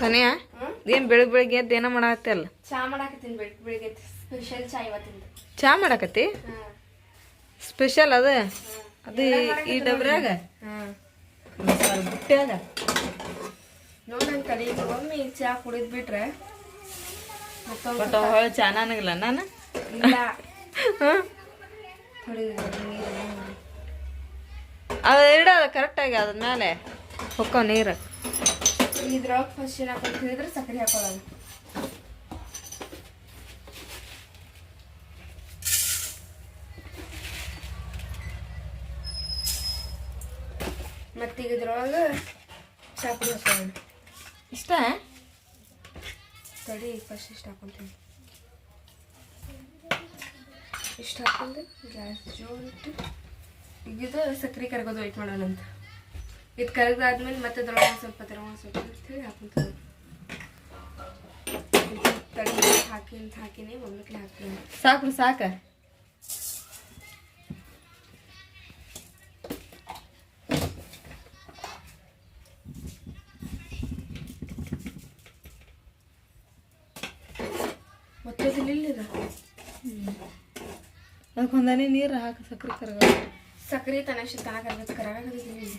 ಸನಿಯಾ ಏನ್ ಬೆಳಗ್ ಬೆಳಗ್ಗೆ ಎದ್ದು ಏನೋ ಮಾಡತ್ತೆ ಅಲ್ಲ? ಚಾ ಮಾಡಾಕತ್ತೀನಿ ಬೆಳಗ್ಗೆ ಬೆಳಿಗ್ಗೆ ಸ್ಪೆಷಲ್ ಚಾ ಇವತ್ತಿಂದ. ಚಾ ಮಾಡಾಕತ್ತಿ? ಸ್ಪೆಷಲ್ ಅದ? ಅದು ಈ- ಡಬ್ರಾಗ ಡಬ್ರ್ಯಾಗ ಅದ್ಮೇಲೆ ಬುಟ್ಟ್ಯಾಗ? ನೋಡಂತ ಕಡೆ ಈಗ ಒಮ್ಮೆ ಈ ಚಾ ಕುಡಿದ್ ಬಿಟ್ರೆ ಮತ್ತೊಂದು ಬಟ್ ಹೊಳೆ ಚಾ ನನಗಿಲ್ಲ ನಾನು? ಇಲ್ಲ. ಹಾಂ. ಥೋಡಿ ನೀರು ಅದು ಇಡೋದು ಕರೆಕ್ಟಾಗಿ ಅದ್ರ ಮೇಲೆ ಹೊಕ್ಕೋ ನೀರು. ಇದ್ರೊಳಗೆ ಫಸ್ಟ್ ಏನು ಹಾಕೊಂತ ಹೇಳಿದ್ರೆ ಸಕ್ಕರೆ ಹಾಕೊಳ್ಳೋಣ ಮತ್ತೀಗ ಇದ್ರೊಳಗೆ ಪುಡಿ ಹಾಕೊಳ್ಳೋಣ ಇಷ್ಟ ತಡಿ ಫಸ್ಟ್ ಇಷ್ಟ ಹಾಕೊಂತೀನಿ ಇಷ್ಟ ಹಾಕೊಂಡು ಗ್ಯಾಸ್ ಜೋರಿಟ್ಟು ಈಗ ಸಕ್ಕರೆ ಕರ್ಗೋದು ವೆಯ್ಟ್ ಮಾಡೋಣ ಅಂತ ಇದು ಕರಗದಾದ್ಮೇಲೆ ಮತ್ತೆ ಅದ್ರೊಳಗೆ ಸ್ವಲ್ಪ ಒಂದು ಸ್ವಲ್ಪ ಅಂತೇಳಿ ಹಾಕೊಂತೀವಿ ತಡಿ ಹಾಕಿ ಅಂತ ಹಾಕಿನಿ ಒಮ್ಮಕ್ಲೆ ಹಾಕ್ತೀನಿ. ಸಾಕು ಸಾಕ. ಇದು ಅದಕ್ಕೊಂದನೇ ನೀರು ಹಾಕಿ ಸಕ್ಕರೆ ಕರಗ. ಸಕ್ಕರೆ ತನಕ ತನ ಕರಗತ್ತೆ ಕರಗಾಗದಿಲ್ಲ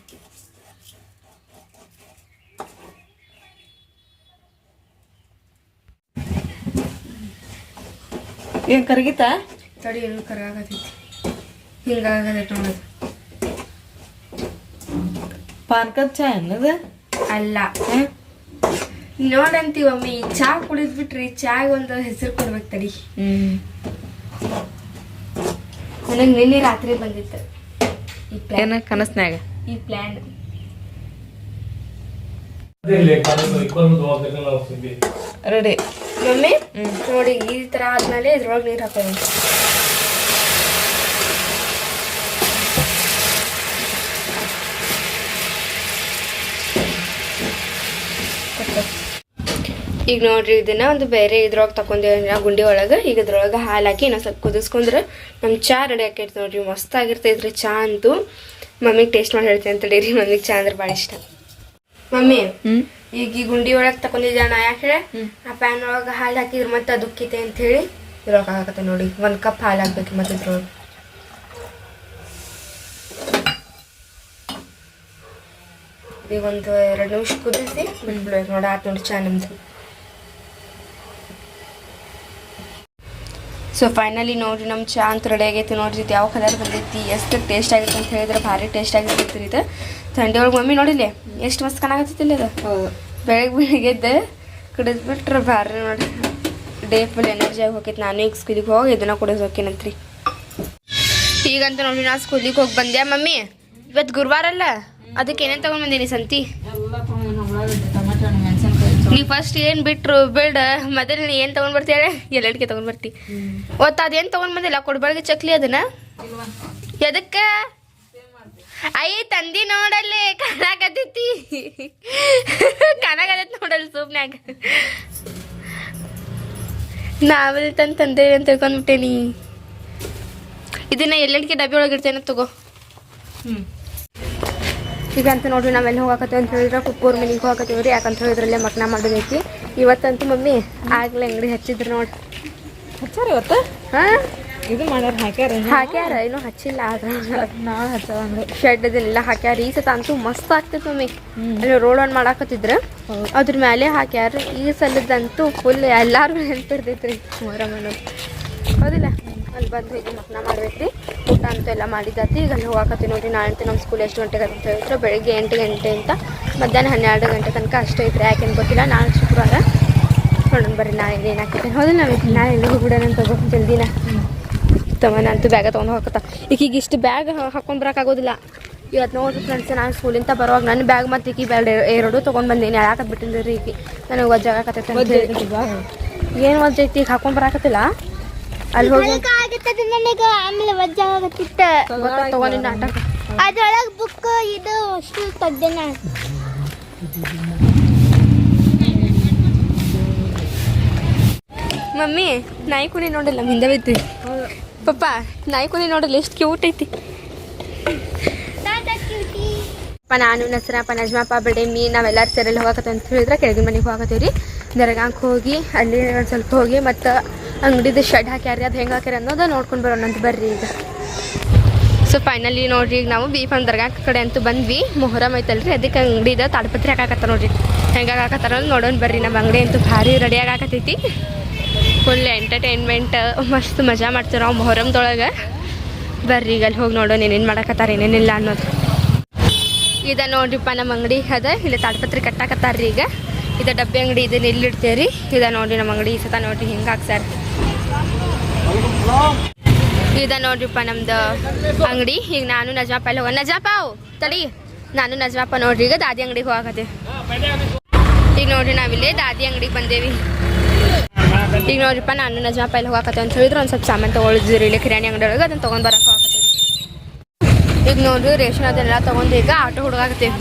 ಏನು ಕರಗಿತಾ? ತಡಿ ಏನು ಕರಗಾಗತೈತಿ ಹಿಂಗಾಗದೈತೆ ನೋಡೋದು ಪಾನ್ಕದ ಚಾ ಅನ್ನದ ಅಲ್ಲ. ನೋಡಂತೀವಿ ಒಮ್ಮೆ ಈ ಚಾ ಕುಡಿದ್ಬಿಟ್ರಿ ಚಾಯ್ ಚಾಗ್ ಒಂದು ಹೆಸರು ಕೊಡ್ಬೇಕು ತಡಿ. ಹ್ಞೂ ನನಗೆ ನಿನ್ನೆ ರಾತ್ರಿ ಬಂದಿತ್ತು. ಈ ಪ್ಲಾನ್ ಕನಸ್ನಾಗ ಈ ಪ್ಲಾನ್ ರೆಡಿ. ಮಮ್ಮಿ ನೋಡಿ ಈ ತರ ಆದ್ಮೇಲೆ ಇದ್ರೊಳಗೆ ನೀರು ಹಾಕೋದು ಈಗ ನೋಡ್ರಿ ಇದನ್ನ ಒಂದು ಬೇರೆ ಇದ್ರೊಳಗೆ ತಕೊಂಡೇವ ಗುಂಡಿ ಒಳಗೆ. ಈಗ ಇದ್ರೊಳಗೆ ಹಾಲು ಹಾಕಿ ಇನ್ನೊಂದು ಸ್ವಲ್ಪ ಕುದಿಸ್ಕೊಂಡ್ರೆ ನಮ್ಮ ಚಾ ರೆಡಿ ಆಕೈತೆ ನೋಡ್ರಿ. ಮಸ್ತ್ ಆಗಿರ್ತೈತ್ರಿ ಚಾ ಅಂತೂ. ಮಮ್ಮಿಗೆ ಟೇಸ್ಟ್ ಮಾಡಿ ಹೇಳ್ತೀನಿ ಅಂತ ರೀ ಮಮ್ಮಿಗೆ ಚಾ ಅಂದ್ರೆ ಭಾಳ ಇಷ್ಟ. ಮಮ್ಮಿ ಈಗ ಈ ಗುಂಡಿ ಒಳಗೆ ತಕೊಂಡಿದ್ದೆ ನಾ ಯಾಕೆ ಆ ಪ್ಯಾನ್ ಒಳಗೆ ಹಾಲು ಹಾಕಿದ್ರೆ ಮತ್ತೆ ಅದಕ್ಕಿತೆ ಅಂತ ಹೇಳಿ ಇದ್ರೊಳಗೆ ಹಾಕತ್ತೆ ನೋಡಿ. ಒಂದು ಕಪ್ ಹಾಲು ಹಾಕ್ಬೇಕು ಮತ್ತೆ ಇದ್ರೊಳಗೆ. ಈಗ ಒಂದು ಎರಡು ನಿಮಿಷ ಕುದಿಸಿ ಬಿಟ್ಬಿಡ್ಬೇಕು ನೋಡಿ ಆತು ನೋಡಿ ಚಾ ನಿಮ್ದು. ಸೊ ಫೈನಲಿ ನೋಡ್ರಿ ನಮ್ಮ ಚಾ ಅಂತ ರೆಡಿ ಆಗೈತಿ. ನೋಡ್ರಿ ಯಾವ ಕಲರ್ ಬಂದೈತಿ ಎಷ್ಟು ಟೇಸ್ಟ್ ಆಗೈತೆ ಅಂತ ಹೇಳಿದ್ರೆ ಭಾರಿ ಟೇಸ್ಟ್ ಆಗಿರ್ತೈತಿ ರೀ ಇದು. ಥಂಡಿ ಒಳಗೆ ಮಮ್ಮಿ ನೋಡಿಲ್ಲ ಎಷ್ಟು ಮಸ್ತ್ ಕಾಣಾಕತ್ತಿಲ್ಲ ಅದು ಬೆಳಗ್ಗೆ ಬೆಳಿಗ್ಗೆ ಎದ್ದು ಕುಡಿದ್ ಬಿಟ್ರೆ ಭಾರಿ ನೋಡಿ ಡೇ ಫುಲ್ ಎನರ್ಜಿ ಆಗಿ ಹೋಗಿತ್ತು ನಾನು ಈಗ ಸ್ಕೂಲಿಗೆ ಹೋಗಿ ಇದನ್ನ ಕುಡಿದು ಹೋಗ್ತೀನಂತ್ರಿ ಈಗಂತ ನೋಡಿ ನಾ ಸ್ಕೂಲಿಗೆ ಹೋಗಿ ಬಂದೆ ಮಮ್ಮಿ? ಇವತ್ತು ಗುರುವಾರ ಅಲ್ಲ? ಅದಕ್ಕೆ ಏನೇನು ತಗೊಂಡ್ ಬಂದೀನಿ ಸಂತಿ? ಎಲ್ಲ ಟೊಮೆಟೊ ಮೆಣಸಿನ್ಕಾಯಿ ನೀ ಫಸ್ಟ್ ಏನು ಬಿಟ್ರು ಬೇಡ ಮೊದಲು ನೀ ಏನು ತೊಗೊಂಡು ಬರ್ತೀಯ ಎಲ್ಲಡಿಕೆ ತೊಗೊಂಡು ಬರ್ತಿ? ಒತ್ತು ಅದೇನು ತೊಗೊಂಡು ಬಂದಿಲ್ಲ? ಕೊಡಬಾರ್ದು ಚಕ್ಲಿ ಅದನ್ನ? ಎದಕ್ಕೆ? ಅಯ್ಯ ತಂದಿ ನೋಡಲ್ಲಿ ಕಣಾಕತ್ತೈತಿ ಕಣಕತೈತಿ ನೋಡಲ್ಲಿ ಸೂಪ್ನ್ಯಾಗ ನಾವಲ್ ತಂದು ತಂದೆ ಅಂತ ತಿಳ್ಕೊಂಡ್ಬಿಟ್ಟೇನಿ. ಇದನ್ನ ಎಲ್ಲೆಡಿಕೆ ಡಬ್ಬಿ ಒಳಗೆ ಇಡ್ತೇನೆ ತಗೋ. ಹ್ಞೂ ಈಗ ಅಂತ ನೋಡ್ರಿ ನಾವೆಲ್ಲ ಹೋಗಾಕತ್ತೀವಿ ಅಂತ ಹೇಳಿದ್ರೆ ಕುಕ್ಕೂರ್ ಮನೆಗೆ ಹೋಗಾಕತ್ತೀವಿ ರೀ ಯಾಕಂತ ಹೇಳಿದ್ರಲ್ಲೇ ಮಕ್ನ ಮಾಡೋದೈತಿ ಇವತ್ತಂತೂ ಮಮ್ಮಿ ಆಗ್ಲೇ ಅಂಗಡಿ ಹಚ್ಚಿದ್ರು ನೋಡಿ ಹಚ್ಚಾರ ಇವತ್ತು? ಹಾಂ? ಇದು ಮಾಡ್ಯಾರ ಹಾಕ್ಯಾರ ಹಾಕ್ಯಾರ ಏನು ಹಚ್ಚಿಲ್ಲ ಆದ್ರೆ. ನಾಳೆ ಅದೆಲ್ಲ ಹಾಕ್ಯಾರ ಈ ಸತ ಅಂತೂ ಮಸ್ತ್ ಆಗ್ತೈತೆ ಮಮ್ಮಿ. ಅಲ್ಲಿ ರೋಡ್ ಆನ್ ಮಾಡಾಕತ್ತಿದ್ರ. ಅದ್ರ ಮೇಲೆ ಹಾಕ್ಯಾರ ಈ ಸಲದಂತೂ ಫುಲ್ ಎಲ್ಲಾರು ನೆನ್ಪಿರ್ತೈತ್ರಿ. ಮೊರಮ್ಮನ ಹೌದಿಲ್ಲ? ಅಲ್ಲಿ ಬಂದು ಹೋಗಿ ಮಕ್ನ ಮಾಡ್ಬೇಕ್ರಿ. ಊಟ ಅಂತೂ ಎಲ್ಲ ಮಾಡಿದ್ದಾತಿ ಈಗ ಅಲ್ಲಿ ಹೋಗಾಕತ್ತಿ ನೋಡ್ರಿ ನಾಳೆ ನಮ್ಮ ಸ್ಕೂಲ್ ಎಷ್ಟು ಗಂಟೆಗೆ ಅಂತ ಹೇಳಿದ್ರು. ಬೆಳಿಗ್ಗೆ ಎಂಟು ಗಂಟೆ ಅಂತ. ಮಧ್ಯಾಹ್ನ ಹನ್ನೆರಡು ಗಂಟೆ ತನಕ ಅಷ್ಟೇ ಐತ್ರಿ ಯಾಕೇನು ಗೊತ್ತಿಲ್ಲ. ನಾಳೆ ಶುಕ್ರವಾರ. ನೋಡೋಣ ಬರ್ರಿ ನಾಳೆ ಏನು ಹಾಕಿದ್ದೇನೆ ಹೌದಿಲ್ಲ ನಾವು ನಾಳೆ ಎಲ್ಲಿ ಹೋಗ್ಬಿಡೋಣ ಅಂತ ಜಲ್ದಿನ. ತಮ್ಮನ ಅಂತೂ ಬ್ಯಾಗ ತಗೊಂಡು ಹೋಗತ್ತ ಈಗೀಗ ಇಷ್ಟು ಬ್ಯಾಗ್ ಹಾಕೊಂಡು ಬರೋಕ್ಕಾಗೋದಿಲ್ಲ. ಇವತ್ತು ನೋಡಿ ಫ್ರೆಂಡ್ಸ್ ನಾನು ಸ್ಕೂಲಿಂದ ಬರುವಾಗ ನನ್ನ ಬ್ಯಾಗ್ ಮತ್ತು ಈಕಿ ಬ್ಯಾಗ್ ಎರಡು ತೊಗೊಂಡು ಬಂದೀನಿ. ಯಾಕೆ ಬಿಟ್ಟಿಲ್ಲ ರೀ ಈಕಿ ನನಗೆ ಹೇಳಿ. ಏನು ಒಜ್ಜೈತಿ ಈಗ ಹಾಕೊಂಡ್ ಬರಾಕತ್ತಿಲ್ಲ? ಅಲ್ಲಿ ಹೋಗಿ ನನಗ ಆಮೇಲೆ ವಜ್ಜ ಆಗತ್ತಿತ್ತ. ತಗೊಂಡಿ ನಾಟಕ ಅದ್ರೊಳಗೆ ಬುಕ್ ಇದು ಅಷ್ಟು ತೆಗ್ದೆ ನಾನು ಮಮ್ಮಿ ನಾಯಿ ಕುಣಿ ನೋಡಿಲ್ಲ ಹಿಂದೆ. ಬಿದ್ದು ಪಪ್ಪ ನಾಯಿ ಕುನಿ ನೋಡಲಿ ಎಷ್ಟು ಕ್ಯೂಟ್ ಐತಿ. ಅಪ್ಪ ನಾನು ನಸರಪ್ಪ ಬಡೆ ಬಡೇಮಿ ನಾವೆಲ್ಲರೂ ಸೇರಲ್ಲಿ ಹೋಗಕತ್ತ ಅಂತ ಹೇಳಿದ್ರೆ ಕೆಳಗಿನ ಮನೆಗೆ ಹೋಗತ್ತೀವಿ ರೀ ದರ್ಗಾಕ್ಕೆ ಹೋಗಿ ಅಲ್ಲಿ ಒಂದು ಸ್ವಲ್ಪ ಹೋಗಿ ಮತ್ತು ಅಂಗಡಿದು ಶೆಡ್ ಹಾಕ್ಯಾರಿ ಅದು ಹೆಂಗೆ ಹಾಕ್ಯಾರ ಅನ್ನೋದು ನೋಡ್ಕೊಂಡು ಬರೋಣಂತ ಬರ್ರಿ ಈಗ. ಸೊ ಫೈನಲಿ ನೋಡ್ರಿ ಈಗ ನಾವು ಬಿ ಒಂದು ದರ್ಗಾ ಕಡೆ ಅಂತೂ ಬಂದ್ವಿ. ಮೊಹರಮ್ ಐತಲ್ರಿ ಅದಕ್ಕೆ ಅಂಗಡಿದ ತಾಡ್ಪತ್ರಿ ಹಾಕಾಕತ್ತ ನೋಡ್ರಿ. ಹೆಂಗೆ ಹಾಕಾಕತ್ತಾರ ನೋಡೋಣ ಬರ್ರಿ ನಮ್ಮ ಅಂಗಡಿ ಅಂತೂ ಭಾರಿ ರೆಡಿ ಆಗಾಕತ್ತೈತಿ ಫುಲ್ ಎಂಟರ್ಟೈನ್ಮೆಂಟ್, ಮಸ್ತ್ ಮಜಾ ಮಾಡ್ತೀವಿ ನಾವು ಮೊಹರಮ್ದೊಳಗೆ ಬರ್ರಿ ಈಗ ಅಲ್ಲಿ ಹೋಗಿ ನೋಡೋಣ ಏನೇನು ಮಾಡಕತ್ತಾರ ಏನೇನಿಲ್ಲ ಅನ್ನೋದು. ಇದ ನೋಡ್ರಿಪ್ಪ ನಮ್ಮ ಅಂಗಡಿ ಅದ, ಇಲ್ಲಿ ತಾಡ್ಪತ್ರಿ ಕಟ್ಟಾಕತ್ತಾರ್ರಿ ಈಗ. ಇದ ಡಬ್ಬಿ ಅಂಗಡಿ ಇದನ್ನ ಇಲ್ಲಿ ರೀ ಇದ ನೋಡ್ರಿ ನಮ್ಮ ಅಂಗಡಿ ಈ ಸತ ನೋಡ್ರಿ ಹಿಂಗೆ ಹಾಕ್ಸಾರ ಇದ ನೋಡ್ರಿಪ್ಪ ನಮ್ದು ಅಂಗಡಿ. ಈಗ ನಾನು ನಜಮಾಪ ಅಲ್ಲಿ ಹೋಗ ನಜಮಾಪ ತಡಿ. ನಾನು ನಜಮಾಪ ನೋಡ್ರಿ ಈಗ ದಾದಿ ಅಂಗಡಿಗೆ ಹೋಗಕತ್ತೆ. ಈಗ ನೋಡ್ರಿ ನಾವಿಲ್ಲೇ ದಾದಿ ಅಂಗಡಿಗೆ ಬಂದೇವಿ. ಈಗ ನೋಡ್ರಿಪ್ಪ ನಾನು ನಜಮಾಪ ಇಲ್ಲಿ ಹೋಗಕತ್ತೆ ಅಂತ ಹೇಳಿದ್ರು ಒಂದು ಸ್ವಲ್ಪ ಸಾಮಾನು ತೊಗೊಳಿದ್ರಿ ಇಲ್ಲಿ ಕಿರಾಣಿ ಅಂಗಡಿ ಒಳಗೆ ಅದನ್ನ ತೊಗೊಂಡು ಬರಕ್ಕೆ ಹೋಗಕತ್ತೀವಿ. ಈಗ ನೋಡ್ರಿ ರೇಷನ್ ಅದನ್ನೆಲ್ಲ ತೊಗೊಂಡು ಈಗ ಆಟೋ ಹುಡುಗಾಕತ್ತೀವಿ.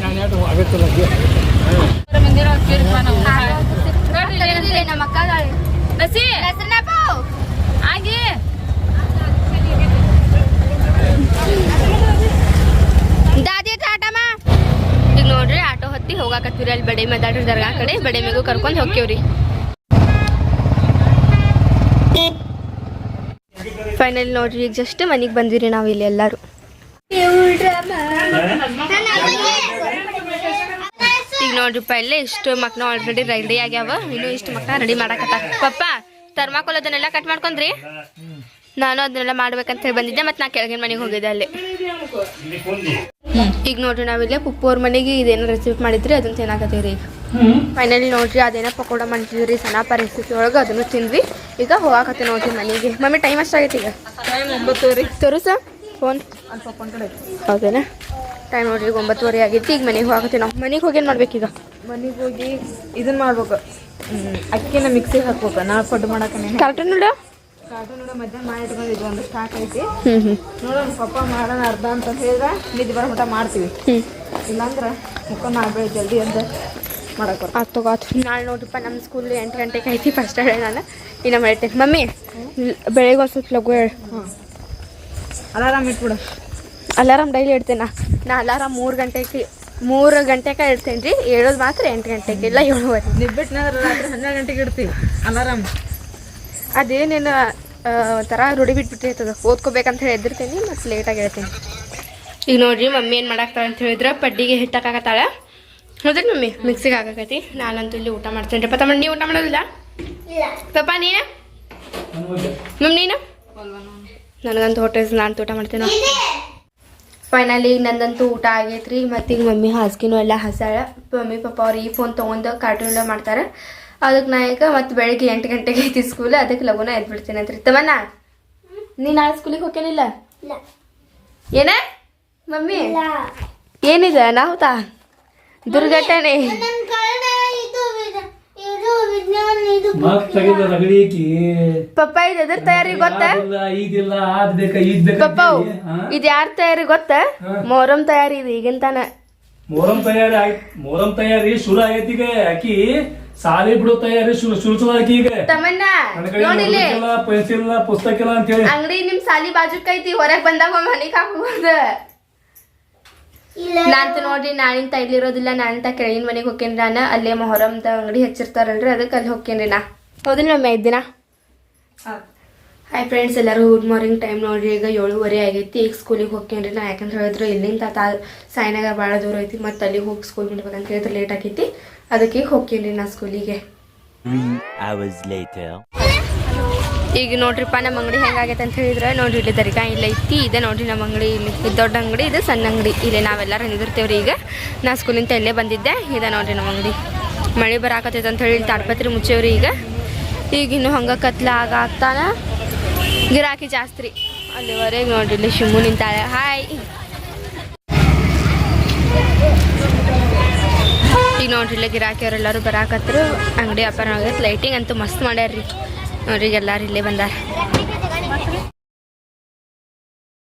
ನಮ್ಮ ಅಕ್ಕ ಆಗಿ. ದಾದಿ ಟಾಟಮ್ಮ ಈಗ ನೋಡ್ರಿ ಆಟೋ ಹತ್ತಿ ಹೋಗಾಕತ್ತೀವ್ರಿ ಅಲ್ಲಿ ಬಡೆ ಮದಾಡ್ರಿ ದರ್ಗಾ ಕಡೆ. ಬಡೆ ಮೇಗೂ ಕರ್ಕೊಂಡು ಹೋಗ್ತೀವ್ರಿ ಫೈನಲ್ ನೋಡ್ರಿ ಈಗ ಜಸ್ಟ್ ಮನೆಗೆ ಬಂದ್ವಿ ನಾವು ಇಲ್ಲಿ ಎಲ್ಲರೂ. ಈಗ ನೋಡ್ರಿಪ್ಪ ಇಲ್ಲೇ ಇಷ್ಟು ಮಕ್ಕಳು ಆಲ್ರೆಡಿ ರೆಡಿ ಆಗ್ಯಾವ. ಇನ್ನು ಇಷ್ಟು ಮಕ್ಕಳ ರೆಡಿ ಮಾಡಕತ್ತ. ಪಪ್ಪ ಥರ್ಮಾಕೋಲ್ ಅದನ್ನೆಲ್ಲ ಕಟ್ ಮಾಡ್ಕೊಂಡ್ರಿ? ನಾನು ಅದನ್ನೆಲ್ಲ ಮಾಡ್ಬೇಕಂತ ಹೇಳಿ ಬಂದಿದ್ದೆ ಮತ್ತೆ ನಾ ಕೆಳಗಿನ ಮನೆಗೆ ಹೋಗಿದ್ದೆ ಅಲ್ಲಿ. ಈಗ ನೋಡ್ರಿ ನಾವಿಲ್ಲೇ ಪುಪ್ಪೋರ್ ಮನೆಗೆ ಇದೇನೋ ರೆಸಿಪಿ ಮಾಡಿದ್ರಿ ಅದನ್ನ ತಿನ್ನಾಕತ್ತೀವಿ ಈಗ. ಫೈನಲಿ ನೋಡ್ರಿ ಅದೇನೋ ಪಕೋಡ ಮಾಡ್ತಿದ್ರಿ ಸಣ್ಣ ಪರಿಸ್ಥಿತಿ ಒಳಗೆ ಅದನ್ನು ತಿಂದ್ವಿ. ಈಗ ಹೋಗಾಕತ್ತೆ ನೋಡ್ರಿ ಮನೆಗೆ ಮಮ್ಮಿ ಟೈಮ್ ಅಷ್ಟಾಗೈತಿ ಈಗ? ಒಂಬತ್ತುವರೆ. ತೋರಿಸ ಫೋನ್ ಹೌದೇನಾ? ಟೈಮ್ ನೋಡ್ರಿ ಈಗ ಒಂಬತ್ತುವರೆ ಆಗೈತಿ ಈಗ ಮನೆಗೆ ಹೋಗಾಕತ್ತೆ ನಾವು. ಮನೆಗೆ ಹೋಗಿ ಏನು ಮಾಡ್ಬೇಕೀಗ ಮನೆಗೆ ಹೋಗಿ ಇದನ್ನ ಮಾಡ್ಬೇಕು. ಅಕ್ಕಿನ ಮಿಕ್ಸಿಗೆ ಹಾಕ್ಬೇಕು. ನಾ ಫುಡ್ ಮಾಡಕ್ಕೆ ಕಾರ್ಟೂನ್ ನೋಡ. ಕಾರ್ಟನ್ ನೋಡ ಮಧ್ಯಾಹ್ನ ಮಾಡಿ ಇಟ್ಕೊಂಡಿದ್ವಿ ಒಂದು ಸ್ಟಾಕ್ ಐತಿ. ನೋಡೋಣ ಪಪ್ಪ ಮಾಡೋಣ ಅರ್ಧ ಅಂತ ಹೇಳಿದ್ರೆ ನಿದ್ದೆ ಬರೋ ಮಟ್ಟ ಮಾಡ್ತೀವಿ. ಇಲ್ಲಾಂದ್ರೆ ಮುಖ ಮಾಡ್ಬೇಡಿ ಜಲ್ದಿ ಅಂತ. ಮಾಡಕ್ಕೆ ತಗೋ ಆತು. ನಾಳೆ ನೋಡ್ರಿಪ್ಪ ನಮ್ಮ ಸ್ಕೂಲ್ ಎಂಟು ಗಂಟೆಗೆ ಐತಿ ಫಸ್ಟ್ ಹೇಳಿ ನಾನು. ಇನ್ನು ಹೇಳ್ತೀನಿ ಮಮ್ಮಿ ಬೆಳಿಗ್ಗೆ ಒಂದು ಸ್ವಲ್ಪ ಲಘು ಹೇಳಿ ಅಲಾರಾಮ್ ಇಟ್ಬಿಡು. ಅಲಾರಾಮ್ ಡೈಲಿ ಇಡ್ತೇನೆ? ನಾ ಅಲಾರಾಮ್ ಮೂರು ಗಂಟೆಗೆ ಮೂರು ಗಂಟೆಗೆ ಇಡ್ತೇನೆ ರೀ ಹೇಳೋದು ಮಾತ್ರ ಎಂಟು ಗಂಟೆಗೆ ಇಲ್ಲ ಏಳುವರೆ. ನಿಬ್ಬಿಟ್ಟು ರಾತ್ರಿ ಹನ್ನೆರಡು ಗಂಟೆಗೆ ಇಡ್ತೀವಿ ಅಲಾರಾಮ್. ಅದೇನೇನು ಒಂಥರ ರೂಢಿ ಬಿಟ್ಬಿಟ್ಟಿರ್ತದೆ. ಓದ್ಕೋಬೇಕಂತ ಹೇಳಿ ಎದ್ದಿರ್ತೀನಿ ಮತ್ತು ಲೇಟಾಗಿ ಹೇಳ್ತೀನಿ. ಈಗ ನೋಡ್ರಿ ಮಮ್ಮಿ ಏನು ಮಾಡಾಕ್ತಾಳೆ ಅಂತ ಹೇಳಿದ್ರೆ ಪಡ್ಡಿಗೆ ಹಿಟ್ಟಾಕತ್ತಾಳೆ ಹೌದ್ರಿ? ಮಮ್ಮಿ ಮಿಕ್ಸಿಗೆ ಆಗಕೈತಿ ನಾನಂತೂ ಇಲ್ಲಿ ಊಟ ಮಾಡ್ತೇನೆ ರೀ ತಮ್ಮ ನೀವು ಊಟ ಮಾಡೋದಿಲ್ಲ? ಪಪ್ಪ ನೀನು? ಮಮ್ಮಿ ನೀನು? ನನಗಂತೂ ಹೊಟ್ಟೆ ನಾನು ಊಟ ಮಾಡ್ತೇನೆ. ಫೈನಲಿ ಈಗ ನಂದಂತೂ ಊಟ ಆಗೈತ್ರಿ. ಮತ್ತು ಈಗ ಮಮ್ಮಿ ಹಾಸಿಗೆನೂ ಎಲ್ಲ ಹಸಾಳ ಮಮ್ಮಿ ಪಪ್ಪ ಅವ್ರು ಈ ಫೋನ್ ತೊಗೊಂಡು ಕಾರ್ಟೂನ್ ಮಾಡ್ತಾರೆ. ಅದಕ್ಕೆ ನಾ ಈಗ ಮತ್ತು ಬೆಳಿಗ್ಗೆ ಎಂಟು ಗಂಟೆಗೆ ಐತಿ ಸ್ಕೂಲ್ ಅದಕ್ಕೆ ಲಗುನ ಎದ್ಬಿಡ್ತೀನಿ ಅಂತ ರೀ ತಮ್ಮಣ್ಣ ನೀ ನಾಳೆ ಸ್ಕೂಲಿಗೆ ಹೋಗ್ಯಾನಿಲ್ಲ? ಏನ? ಮಮ್ಮಿ? ಏನಿದೆ ನಾವುತಾ ದುರ್ಘಟನೆ. ಪಪ್ಪ ಇದು ತಯಾರಿ ಗೊತ್ತ? ಪಪ್ಪ ಇದು ಯಾರ ತಯಾರಿ ಗೊತ್ತ? ಮೊಹರಂ ತಯಾರಿ ಇದು ಈಗಿಂತಾನ ಮೊಹರಂ ತಯಾರಿ ಮೊಹರಂ ಮೊರಂ ತಯಾರಿ ಶುರು ಆಗೈತಿ ಈಗ. ಆಕಿ ಸಾಲಿ ಬಿಡು ತಯಾರಿ ಶುರು ಶುರು ಆಕಿ ಈಗ. ಇಲ್ಲ. ಪೆನ್ಸಿಲ್ ಪುಸ್ತಕ ಇಲ್ಲ ಅಂತ ಹೇಳಿ. ಅಂಗಡಿ ನಿಮ್ ಸಾಲಿ ಬಾಜುಕ್ ಐತಿ ಹೊರಗ್ ಬಂದಾಗ ಮನಿಗ್ ಹಾಕೋದ ಇಲ್ಲ ನಾಂತ ನೋಡ್ರಿ ನಾನಿಂತ ಇಲ್ಲಿರೋದಿಲ್ಲ ನಾನಿಂತ ಕೆಳಗಿನ ಮನೆಗೆ ಹೋಗ್ತೇನೆ ನಾನ. ಅಲ್ಲೇ ಮೊಹರಂದ ಅಂಗಡಿ ಹಚ್ಚಿರ್ತಾರಲ್ರಿ ಅದಕ್ಕೆ ಅಲ್ಲಿ ಹೋಗ್ತೇನೆ ನಾ. ಹೌದಿಲ್ಲ ಒಮ್ಮೆ ಐದ್ ದಿನ? ಹಾಯ್ ಫ್ರೆಂಡ್ಸ್ ಎಲ್ಲರೂ ಗುಡ್ ಮಾರ್ನಿಂಗ್ ಟೈಮ್ ನೋಡ್ರಿ ಈಗ ಏಳುವರೆ ಆಗೈತಿ ಈಗ ಸ್ಕೂಲಿಗೆ ಹೋಗ್ತೇನೆ ನಾ. ಯಾಕಂದ್ರೆ ಹೇಳಿದ್ರು ಇಲ್ಲಿಂದ ತಾ ಸಾಯಿನಗರ ಭಾಳ ದೂರ ಐತಿ ಮತ್ತು ಅಲ್ಲಿಗೆ ಹೋಗಿ ಸ್ಕೂಲ್ ಬಿಡ್ಬೇಕಂತ ಹೇಳಿದ್ರೆ ಲೇಟ್ ಆಗೈತಿ. ಅದಕ್ಕೆ ಈಗ ಹೋಗ್ತೀನಿ ನಾ ಸ್ಕೂಲಿಗೆ Three hours later. ಈಗ ನೋಡ್ರಿಪ್ಪ ನಮ್ಮ ಅಂಗಡಿ ಹೆಂಗಾಗೈತೆ ಅಂತ ಹೇಳಿದ್ರೆ, ನೋಡ್ರಿ ಇಲ್ಲಿ ತರಿಕಾ ಇಲ್ಲ ಐತಿ, ಇದೆ ನೋಡ್ರಿ ನಮ್ಮ ಅಂಗಡಿ, ಇಲ್ಲಿ ಇದು ದೊಡ್ಡ ಅಂಗಡಿ, ಇದು ಸಣ್ಣ ಅಂಗಡಿ. ಇಲ್ಲಿ ನಾವೆಲ್ಲರೂ ನಿಂದಿರ್ತೇವ್ರಿ ಈಗ. ನಾ ಸ್ಕೂಲಿಂದ ಇಲ್ಲೇ ಬಂದಿದ್ದೆ, ಇದೆ ನೋಡ್ರಿ ನಮ್ಮ ಅಂಗಡಿ. ಮಳೆ ಬರಾಕತ್ತೈತೆ ಅಂತ ಹೇಳಿ ತಾಡ್ಪತ್ರಿ ಮುಚ್ಚೇವ್ರಿ ಈಗ. ಈಗ ಇನ್ನು ಹಂಗೆ ಕತ್ಲ ಆಗ ಆಗ್ತಾನ. ಗಿರಾಕಿ ಜಾಸ್ತಿ ರೀ. ಅಲ್ಲಿವರೆಗೆ ನೋಡ್ರಿ ಇಲ್ಲಿ ಶಿಮು ನಿಂತಾಳೆ. ಹಾಯ್ ಈಗ ನೋಡ್ರಿ ಇಲ್ಲೇ ಗಿರಾಕಿಯವರೆಲ್ಲರೂ ಬರಾಕತ್ರು. ಅಂಗಡಿ ವ್ಯಾಪಾರ ಆಗೈತೆ. ಲೈಟಿಂಗ್ ಅಂತೂ ಮಸ್ತ್ ಮಾಡ್ಯಾರ್ರಿ. ನೋಡ್ರಿ ಎಲ್ಲಾರು ಇಲ್ಲೇ ಬಂದಾರ.